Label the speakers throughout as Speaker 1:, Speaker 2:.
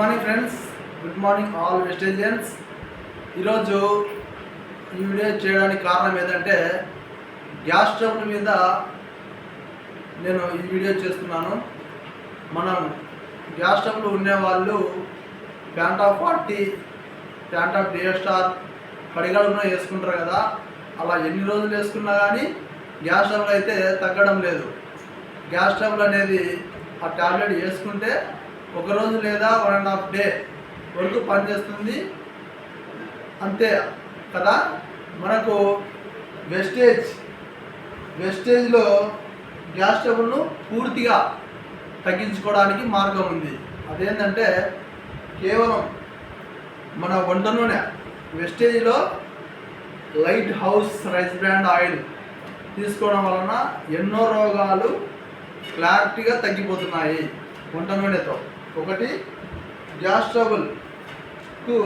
Speaker 1: Morning friends good morning all vegetarians ఈరోజు ఈ video చేయడానికి కారణం ఏంటంటే గ్యాస్ స్టవ్ మీద నేను ఈ వీడియో చేస్తున్నాను. మనం గ్యాస్ స్టవ్లు ఉండేవాళ్ళు pan of forty pan of డిఎస్టార్ పడిగడుపున వేసుకుంటారు కదా. అలా ఎన్ని రోజులు వేసుకున్నా కానీ గ్యాస్ స్టవ్లు అయితే తగ్గడం లేదు. గ్యాస్ స్టవ్లు అనేది ఆ టాబ్లెట్ వేసుకుంటే ఒక రోజు లేదా వన్ అండ్ హాఫ్ డే వరకు పనిచేస్తుంది. అంతే కదా? మనకు వెస్టేజ్ వెస్టేజ్లో గ్యాస్ ట్రబుల్ను పూర్తిగా తగ్గించుకోవడానికి మార్గం ఉంది. అదేంటంటే కేవలం మన వంట నూనె వెస్టేజ్లో light house rice bran oil తీసుకోవడం వలన ఎన్నో రోగాలు క్లారిటీగా తగ్గిపోతున్నాయి వంట నూనెతో. ఒకటి గ్యాస్ ట్రబుల్కు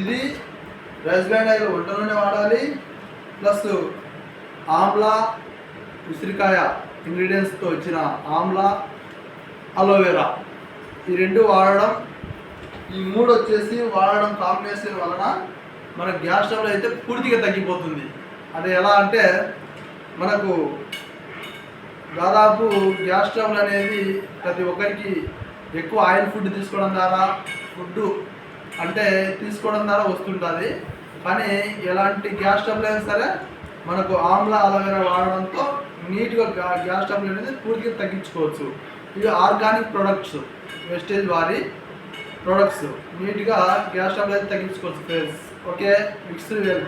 Speaker 1: ఇది రైస్ బ్రాండ్ ఆయిల్ వంట నూనె వాడాలి. ప్లస్ ఆమ్లా ఉసిరికాయ ఇంగ్రీడియంట్స్తో వచ్చిన ఆమ్లా అలోవెరా. ఈ రెండు వాడడం ఈ మూడు వచ్చేసి వాడడం కాంబినేషన్ వలన మన గ్యాస్ ట్రబుల్ అయితే పూర్తిగా తగ్గిపోతుంది. అది ఎలా అంటే మనకు దాదాపు గ్యాస్ ట్రబుల్ అనేది ప్రతి ఒక్కరికి ఎక్కువ ఆయిల్ ఫుడ్ తీసుకోవడం ద్వారా ఫుడ్ అంటే తీసుకోవడం ద్వారా వస్తుంటుంది. కానీ ఎలాంటి గ్యాస్ స్టవ్లు అయినా సరే మనకు ఆమ్లా అలోవెరా వాడడంతో నీట్గా గ్యాస్ స్టవ్లు అనేది పూర్తిగా తగ్గించుకోవచ్చు. ఇవి ఆర్గానిక్ ప్రొడక్ట్స్ వెస్టేజ్ వారి ప్రొడక్ట్స్. నీట్గా గ్యాస్ స్టవ్ అయితే తగ్గించుకోవచ్చు ఫేస్ ఓకే మిక్స్డ్ వెల్